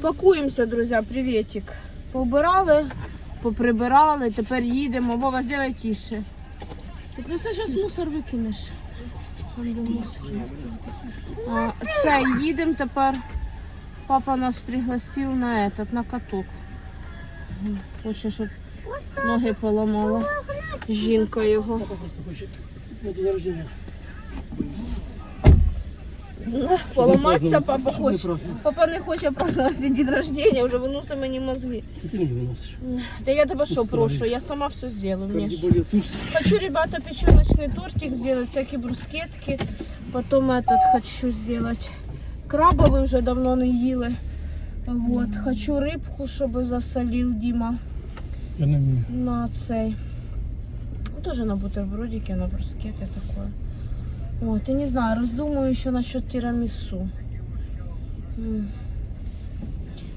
Пакуємося, друзі, привітик. Поубирали, поприбирали, тепер їдемо. Вова, зробай тише. Ти просто зараз мусор викинеш. Там де мусор. А, це, їдемо тепер. Папа нас пригласив на этот, на каток. Хоче, щоб ноги поламала. Жінка його. Папа просто хоче на день рождения. Поламатися папа Щоб не хоче. просто. Папа не хоче праздновати день рождения, вже виносить мені мозги. Це ти мені виносиш. Да я тебе что Устроишь. прошу, я сама все сделаю. Мне Тим ж- більше пусто. Хочу, ребята, печеночный тортик сделать, всякие брускетки. Потом этот хочу сделать. Крабовый уже давно не їли. Вот. Хочу рибку, щоб засолил Дима Я не вмію. на цей. Ну, Тоже на бутербродики, на брускеты такое. Вот, и не знаю, раздумаю еще насчет тирамису.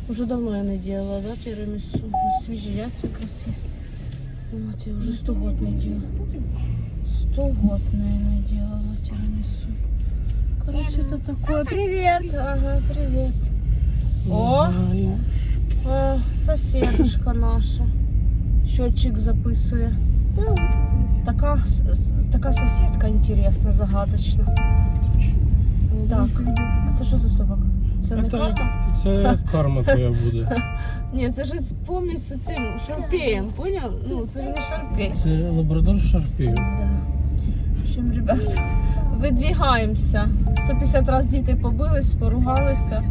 Уже давно я не делала, да, тирамису. Свежие яйца как раз есть. Вот, я уже сто год не делала. Сто год, наверное, делала тирамису. Короче, это такое. Привет! Ага, привет. О, а, соседушка наша. Счетчик записує. Така, с- с- така сусідка інтересна, загадочна. Так. А це що за собака? Це не карма? Це карма твоя буде. Ні, це помість з цим шарпеєм, поняв? Ну, це ж не шарпей. Це лабрадор шарпів. Да. В общем, ребята, видвигаємося. 150 разів діти побились, поругалися.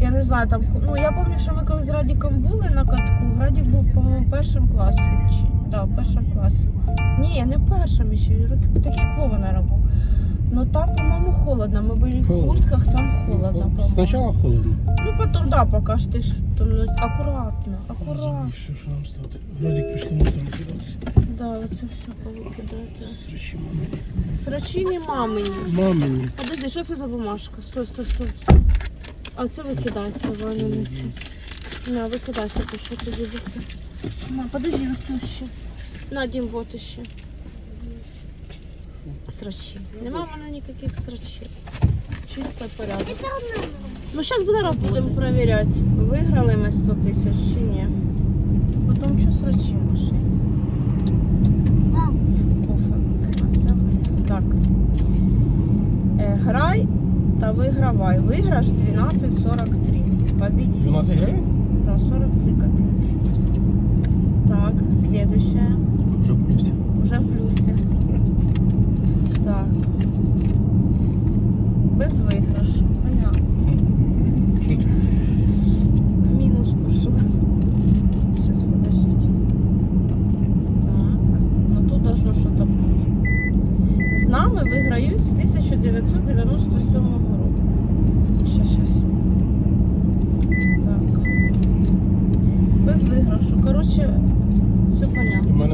Я не знаю, там, ну я пам'ятаю, що ми колись з Радіком були на катку. Радік був, по-моєму, в першому класі. Чи, да, в першому класі. Ні, не в першому ще, роки- такий як Вова, наверное, був. Ну там, по-моєму, холодно. Ми були в Холодно. куртках, там холодно. по-моєму. Спочатку холодно. Ну потім, да, поки ж ти ж там, ну, акуратно, акуратно. Все, що нам стати. Радік пішли мусор викидати. Да, оце все повикидати. Срачі мамині. Срачині мамині. Мамині. Подожди, що це за бумажка? Стой, стой, стой, стой. А це викидається, Ваня неси. На, викидайся, то що тобі викид. На, подожди, ось ще. На, Дім, вот іще. Срачі. Нема в мене ніяких срачів. Чисто порядок. Ну, зараз буде раз будемо перевіряти, виграли ми 100 тисяч чи ні. Потім що срачі в машині. Так. Е, грай та вигравай. Виграш 12.43. Победитель. 12 гривень? Да, 43 копейки. Так, следующая. Вже в плюсі. Уже в плюсе. Так. Без виграшу. Понятно. Мінус пошел. Сейчас подождите. Так. Ну тут должно что-то быть. З нами виграють з 1997 року. Щас, щас. Так. Без виграшу. Коротше,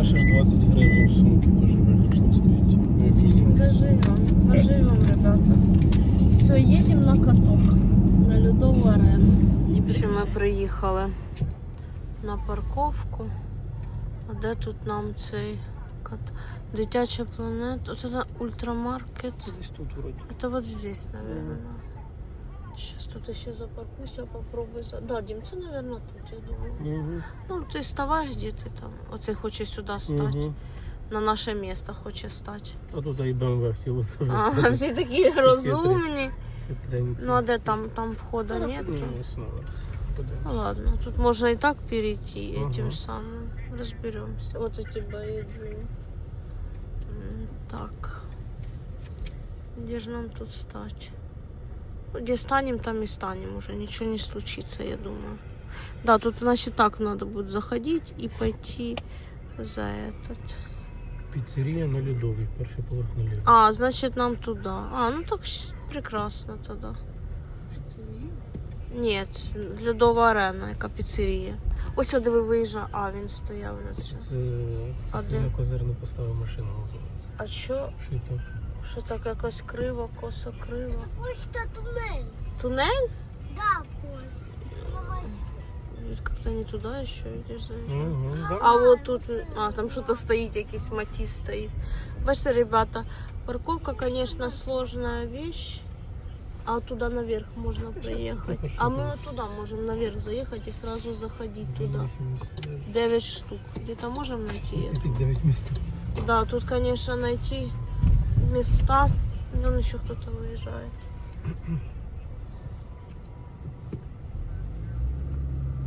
ще ж 20 гривень в сумці теж виграшно стоїть. Ну, як мінімум. Заживем, заживем, ребята. Все, їдемо на каток, на льодову арену. Ще ми приїхали на парковку. А де тут нам цей кат... Дитяча планета? От це ультрамаркет. Десь тут вроді. Это вот здесь, наверное. Сейчас тут еще запаркуйся, попробуй. За... Да, Дим, це, наверное, тут, я думаю. Угу. Ну, ти ставай, де ти там. Оцей хоче сюди стати. Угу. На наше місце хоче стати. А тут і БМВ хотіли А, завести. всі такі розумні. Хитренькі. Ну а де там, там входа Ну, нет? ні, снова. Ну Подивимось. ладно, тут можно и так перейти Ага. этим самым. Разберемся. Вот эти боеджи. М, Так. Где же нам тут стать? Где станем, там и станем уже. Ничего не случится, я думаю. Да, тут, значит, так надо будет заходить и пойти за этот. Піцерія на льодовій, перший поверх на льодовій. А, значит, нам туда. А, ну так щ- прекрасно тогда. Нет, льодова арена, яка піцерія. Ось сюди ви виїжджа. А, він стояв на це. Це А це де? на козирну поставив машину називається. А що? Так? Що так якось криво, косо криво? Ось то тунель. Тунель? Да, ось. Как-то не туда еще идешь, заезжаешь. Угу, да. А вот тут, а, там что-то стоит, якийсь матис стоит. Бачите, ребята, парковка, конечно, сложная вещь. А туда наверх можно проехать. А мы вот туда можем наверх заехать и сразу заходить туда. 9 штук. Где-то можем найти это? Таких 9 місць. Да, тут, конечно, найти места. Вон еще кто-то выезжает.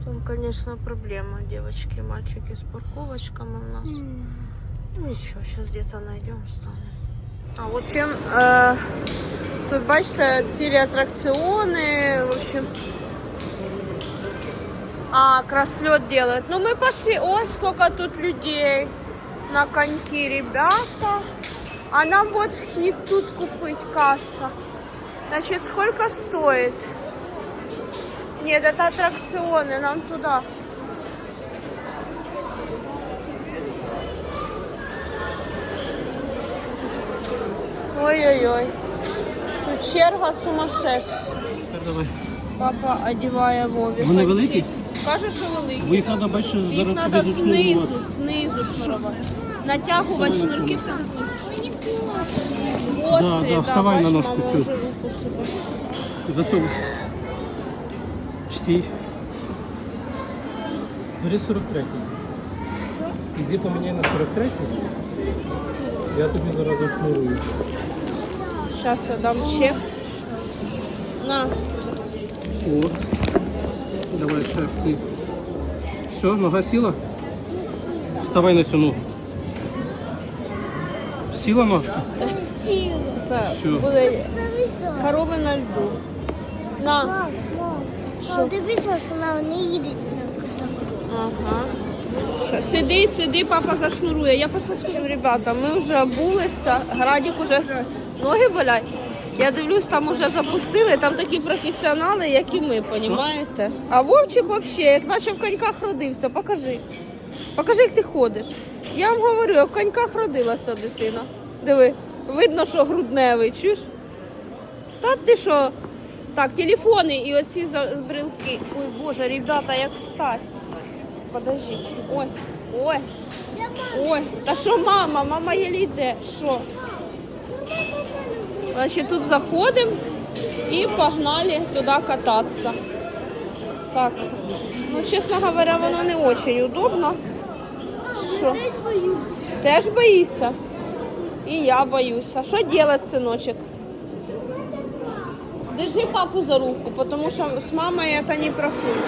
Там, конечно, проблема, девочки и мальчики, с парковочками у нас. Ну, Ничего, сейчас где-то найдем, станем. А, в общем, э, тут, бачите, цілі атракціони, в общем. А, краслет делают. Ну, мы пошли. Ой, сколько тут людей на коньки, ребята. А нам вот вхід тут купить касса. Значит, сколько стоит? Нет, это аттракционы, нам туда. Ой-ой-ой. Тут черга сумасшедшая. Давай. Папа одіває Вові. Вони великі? Каже, що великі. Бо їх так. треба бачити, Їх зараз треба тобі знизу, зашнурувати. знизу шнурувати. Натягувати Вставай на шнурки, ножку. щоб знизу. Да, да, вставай на ножку цю. Засовуй. Стій. Бери 43. Іди поміняй на 43. Я тобі зараз зашнурую. Зараз я дам чек. На. О. Давай ще. Все, нога сіла? Вставай на цю ногу. Сіла ножка? Сила. Так, буде корови на льду. На. Мам, мам. Мам, дивися, що вона не їде. Ага. Що, Сиди, сиди, папа зашнурує. Я пішла скажу, ребята, ми вже обулися, Градік уже ноги болять. Я дивлюсь, там уже запустили, там такі професіонали, як і ми, розумієте? А Вовчик взагалі, як наче в коньках родився, покажи. Покажи, як ти ходиш. Я вам говорю, в коньках родилася дитина. Диви, видно, що грудневий, чуєш? Та ти що? Так, телефони і оці брелки. Ой, Боже, ребята, як встать. Подождіть. Ой, ой, ой. Та що мама? Мама єлі йде. Що? Значить, тут заходимо і погнали туди кататися. Так. Ну, чесно говоря, воно не дуже удобно. Що? Теж боїшся? І я боюсь. А что делать, сыночек? Держи папу за руку, потому что с мамой это не проходит.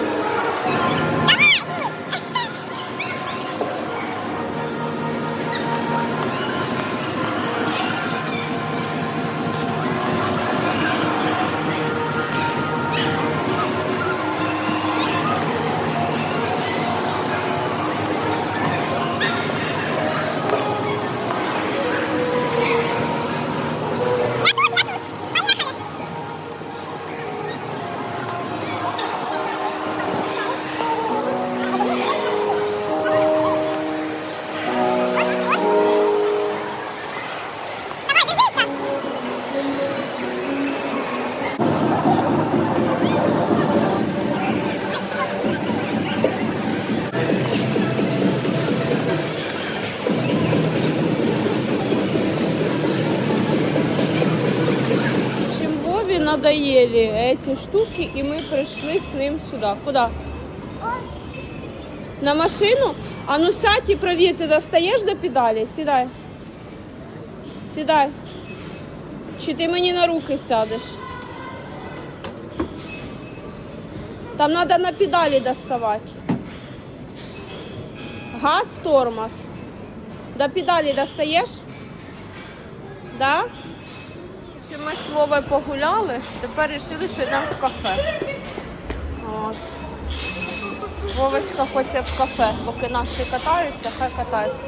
надоели эти штуки, и мы пришли с ним сюда. Куда? На машину? А ну сядь и проверь, ты достаешь за педали? Сідай. Сідай. Чи ти мені на руки сядеш? Там треба на педалі доставати. Газ, тормоз. До педалі достаєш? Да? Ще Ми з Вовою погуляли, тепер вирішили, що йдемо в кафе. От. Вовочка хоче в кафе, поки наші катаються, хай катаються.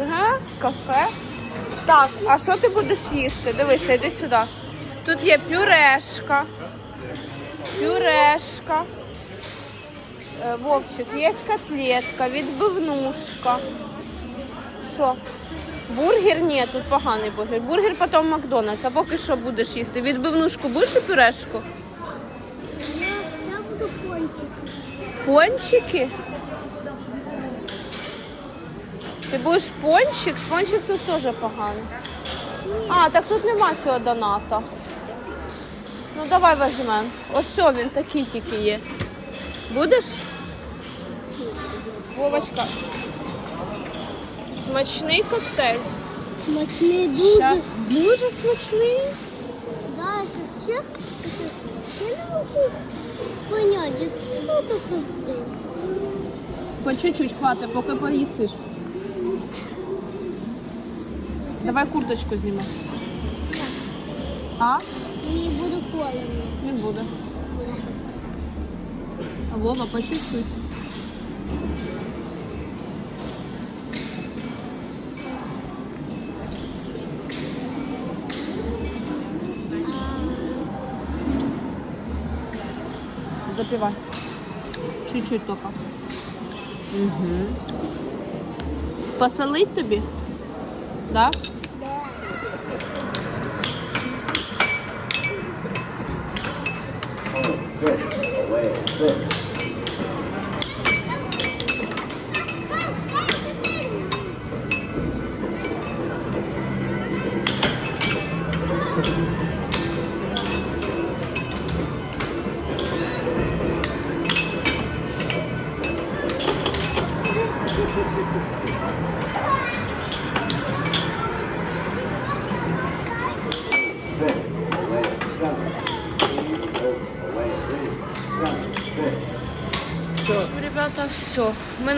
Ага, кафе. Так, а що ти будеш їсти? Дивися, йди сюди. Тут є пюрешка. Пюрешка. Е, Вовчик, є котлетка, відбивнушка. Що? Бургер? Ні, тут поганий бургер. Бургер потім Макдональдс. А поки що будеш їсти? Відбивнушку будеш і пюрешку? Я, я буду пончик. Пончики? Ти будеш пончик? Пончик тут теж поганий. А, так тут нема цього доната. Ну давай візьмемо. Ось він такий тільки є. Будеш? Вовочка. Смачний коктейль. Смачний дуже. Щас. Дуже смачний. Да, ще, ще, ще не можу поняти, хто такий. По чуть-чуть хватить, поки поїсиш. Давай курточку знімай. А? Мені буде холодно. Не буду. А Вова, по чуть-чуть. Запивай. Чуть-чуть только. Угу. Посолить тобі? Да? Да. Ребята,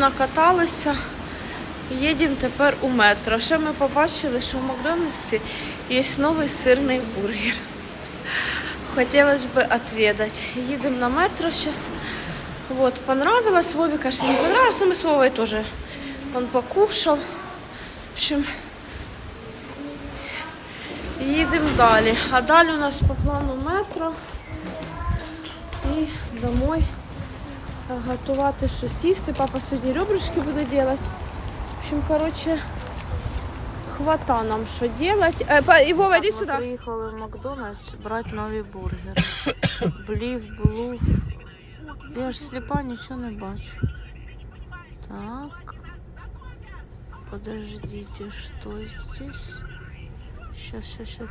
накаталися. Їдемо тепер у метро. Ще ми побачили, що в Макдональдсі є новий сирний бургер. Хотілося б відвідати. Їдемо на метро зараз. Вот, понравилось. Вове, конечно, не понравилось, но мы с Вовой тоже. Он. В общем, їдемо далі. А далі у нас по плану метро. І домой готувати щось їсти. Папа сьогодні ребрышки буде робити. В общем, короче, хвата нам що робити. Е, па- і Вова, йди сюди. Приїхали в Макдональдс брати нові бургери. Блів, блув. Я ж сліпа, нічого не бачу. Так. Подождите, что здесь? Сейчас, сейчас, сейчас.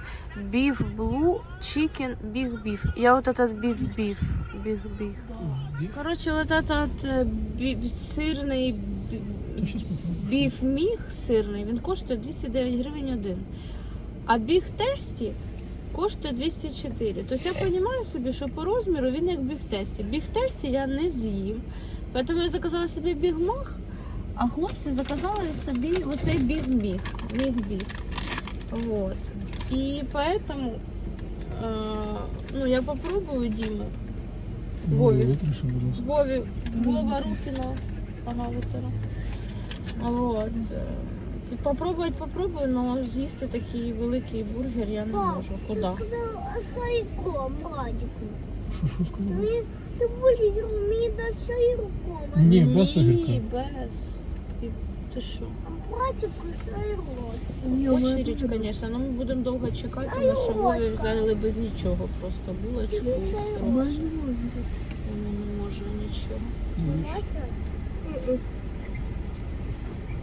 Биф блу, чикен, биг биф. Я вот этот биф биф. Биг биф. Короче, вот этот э, бі- сирний бі- біф міг сирний, він коштує 209 гривень один. А біг тесті коштує 204. Тобто я розумію собі, що по розміру він як біг тесті. Біг тесті я не з'їм. Тому я заказала собі біг мах, а хлопці заказали собі оцей біг біг. Біг біг. Вот. І поэтому э, ну, я попробую Диму. Вові. Будь ласка. Вові, Вова Рупіна. Ага. Вот. е, І попробувати попробую, але з'їсти такий великий бургер я не Пап, можу. Ти Куди? сказав сайком, Радіку. Що, що сказала? Мені ти бургер, мені дай сайруком. а Ні, без. Ти що? Братику сайрок. Очередь, звісно, але ми будемо довго чекати, тому що Вові взяли без нічого. Просто булочку і все. Воно не може нічого.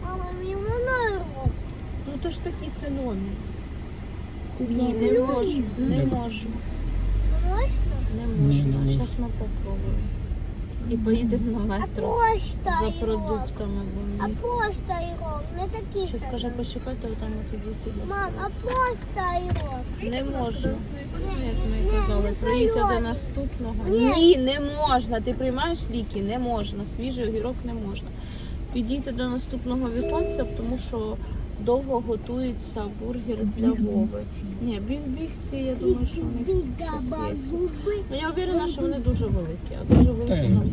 Мама, мені вона. Ну то ж такі соломі. Ні, не можемо, не можемо. Можна? Не можна. не можна. Зараз ми попробуємо. І поїдемо на метро за продуктами, А бо їх. просто ірок, не такі Що скаже, почекайте, там от ідіть туди. Мам, а просто ірок. Не можна. Як ми казали, приїдьте до наступного. Ні. Ні, не можна. Ти приймаєш ліки, не можна. Свіжий огірок не можна. Підійте до наступного віконця, тому що довго готується бургер для Вови. Ні, біг-біг ці, я думаю, що у них щось є. Ну я уверена, що вони дуже великі, а дуже великі нам.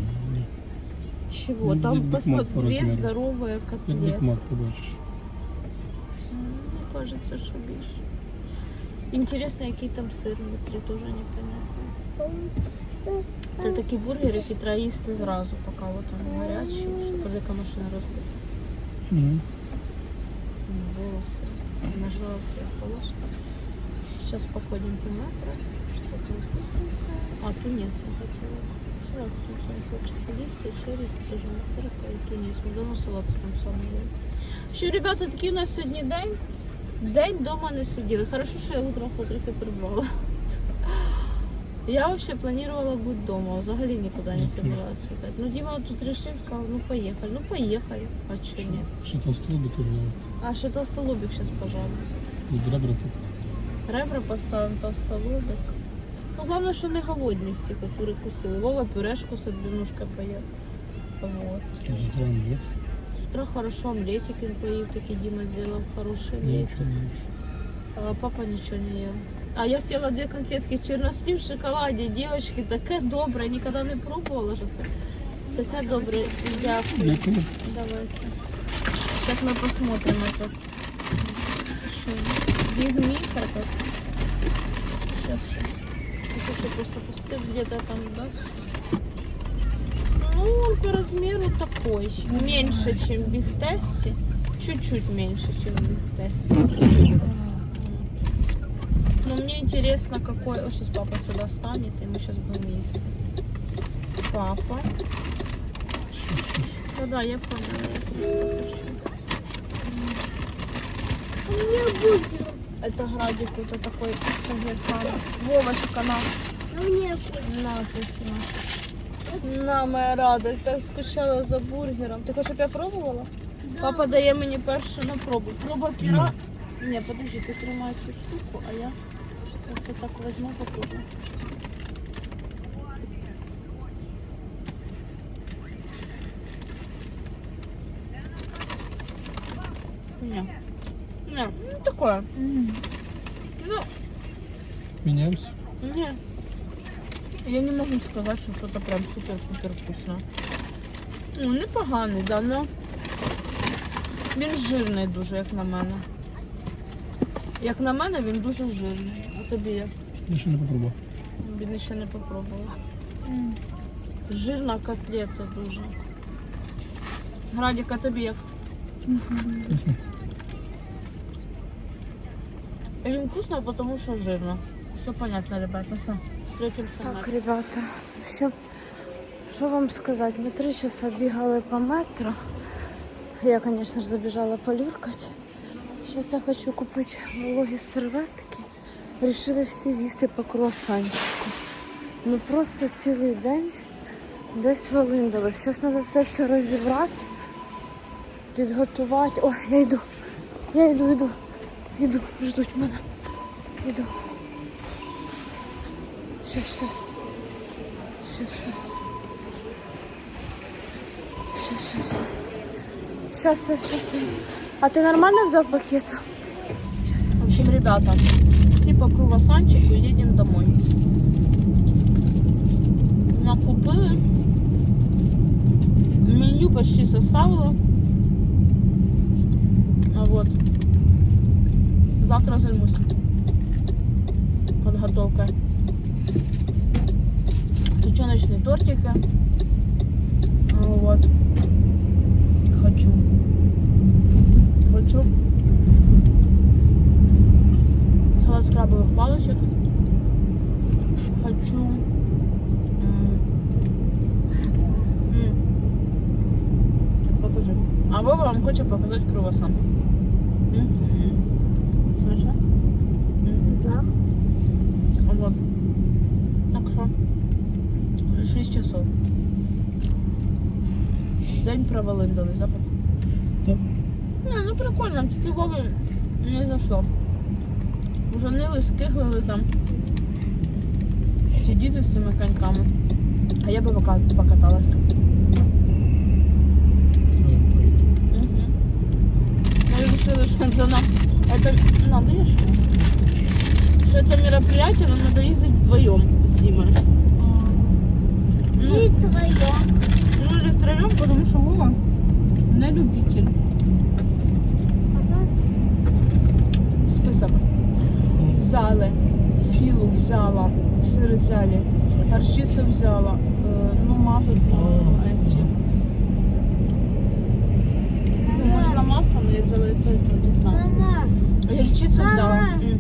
Ну, Там посмотри, розміру. Як котлети. Мне кажется, що більше. Інтересно, який там сир внутрі, теж непонятно. Це такі бургери, які треба їсти зразу, поки от вони гарячі, щоб велика машина розбита. Ну, Волосы. Нажала свой волос. Сейчас походим по метро. Что-то вкусненькое. А, тунец я хотела. салат с тунцом хочется. Листья, черри, тоже мацерка и тунец. Мы дома салат с тунцом ели. Що, ребята, такий у нас сьогодні день. День дома не сиділи. Хорошо, що я утром трохи прибрала. Я взагалі планувала бути вдома, взагалі нікуди не собиралася їхати. Ну, Діма тут вирішив, сказав, ну поїхали. Ну поїхали. А чого ні? Ще толстолобик взяв. А ще толстолобик зараз пожарю. Тут ребра тут. Ребра поставимо толстолобик. Ну, головне, що не голодні всі, хоч перекусили. Вова пюрешку з отбивнушкою поїв. Вот. Тут за утра омлет. С утра хорошо омлетик він поїв, такий Діма зробив хороший омлетик. ничего не ешь. А папа нічого не їв. А я съела дві конфетки чернослив в шоколаді. Дівчатки, таке добре, я ніколи не пробувала що це. Таке добре. Дякую. Дякую. Давайте. Сейчас мы посмотрим этот. Что? Биг Мик этот. Сейчас, сейчас. Я хочу просто посмотреть, где-то там, да? Ну, он по размеру такой. Меньше, чем в Биг Тесте. Чуть-чуть меньше, чем в Биг Тесте. Но мне интересно, какой... О, сейчас папа сюда станет, и мы сейчас будем есть. Папа. Да, да, я поняла, я просто хочу. У меня будет. Это градик вот такой из Сагеркана. Вовочка, на, А мне будет. на, Кристина. На, моя радость, так скучала за бургером. Ти хочеш, щоб я пробувала? Папа дає мені першу на пробу. Проба піра. Ні, подожди, ти тримай цю штуку, а я оце так візьму, попробую. Ні. Ні, ну такое. Ну, Меняемся. Не. Я не можу сказати, що щось прям супер-пупер вкусно. Ну, непоганий, да, но він жирний дуже, як на мене. Як на мене, він дуже жирний. Тобі як? Я ще не попробував. Він ще не попробував. Жирна котлета дуже. Градік, а тобі як? Вкусно. Їм вкусно, потому что жирно. Все понятно, ребята. Все. Встретимся так, ребята, все, что вам сказать? Мы три часа бегали по метро. Я, конечно же, забежала полюркать. Сейчас я хочу купить вологі серветки. Решили всі з'їсти по круасанчику. Ну просто цілий день десь валиндали. Зараз треба це все розібрати, підготувати. О, я йду. Я йду, йду. Йду, ждуть мене. Йду. Щас, щас. Щас, щас. Щас, щас, щас. Щас, щас, щас. А ти нормально взяв пакет? Щас. В общем, ребята, по круасанчику і їдемо домой. Накупили. Меню почти составила. А вот. Завтра займусь подготовкой. Печеночные тортики. А, Вот. Хочу. Хочу. Палочек. Хочу. м, м, Покажи. А Вова вам хочет показать круассан. Мгм. Смачно? Да. Вот. Так що. Вже 6 часов. День провалили, да? папа? Так. Не, ну прикольно, тільки Вови не зайшло. Уже нили, скиглили там. Сидіти з цими коньками. А я би пока покаталася. Угу. Мы решили, что это нам... Это надо я что? Что это мероприятие нам надо ездить вдвоем с Димой. Ну, И твое. ну или втроем, потому что Вова не любитель. Список. Взяли. Філу взяла. Сир взяли. Горчицю взяла. Е, ну, мазать на эти. Ну, может, на масло, но я взяла это, это, не знаю. Мама, Гірчицю взяла. Мама. М.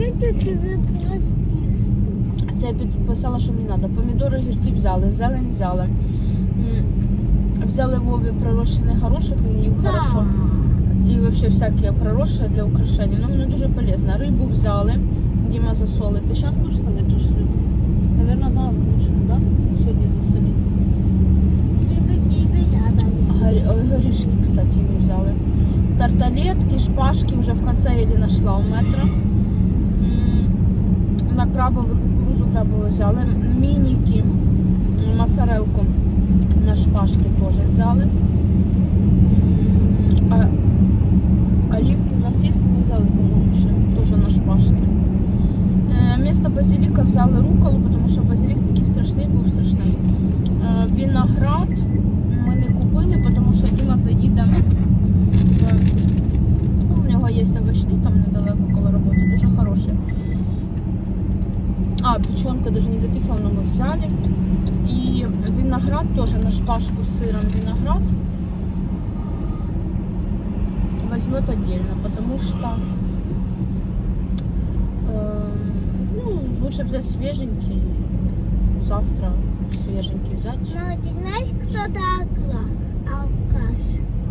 сколько тебе проспишь? Це я підписала, що мені треба. Помідори гірки взяли, зелень взяли. Взяли Вові пророщений горошок, він їв хорошо. І взагалі всякі проросші для украшення. Ну, воно дуже полезно. Рибу взяли. Діма засолить. Ти зараз будеш солити рибу? Наверно, да, лучше, да? Сьогодні засолити. Горішки, кстати, ми взяли. Тарталетки, шпажки вже в конце еле нашла у метро. На крабову кукурузу крабову взяли. Мініки, моцарелку на шпажки теж взяли. А оливки у нас є, ми взяли, по-моєму, ще теж на шпажки. Е, Вместо базиліка взяли руколу, тому що базилік такий страшний був страшний. Е, Виноград ми не купили, тому що Діма заїде. в- Ну, нього є овочний там недалеко коло роботи, дуже хороший. А, печенка даже не записала, но мы взяли. И виноград тоже на шпажку с сыром виноград возьмет отдельно, потому что э, ну, лучше взять свеженький. Завтра свеженький взять. Но ты знаешь, кто такой алкаш?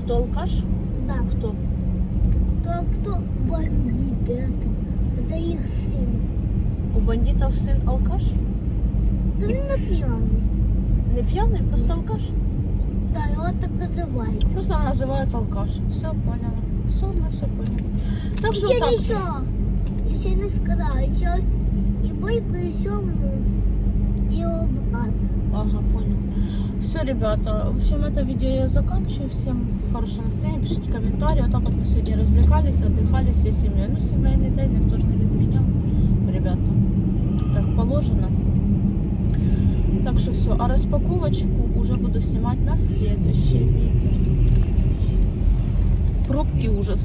Кто алкаш? Да, Кто? кто, кто бандит это? Это их сын. Бандитов сын алкаш? Да он напьяный. Не пьяный, просто алкаш. Да, его так называют. Просто называют алкаш. Все поняла. Все, мы все поняли. Так Еще так. еще. Еще не сказала. Еще и Бойко, еще му. И его брат. Ага, понял. Все, ребята, в общем, это видео я заканчиваю. Всем хорошего настроения, пишите комментарии. Вот так вот мы сегодня развлекались, отдыхали всей семьей. Ну, семейный день никто же не положено. Так что все. А распаковочку уже буду снимать на следующий видео. Пробки ужас.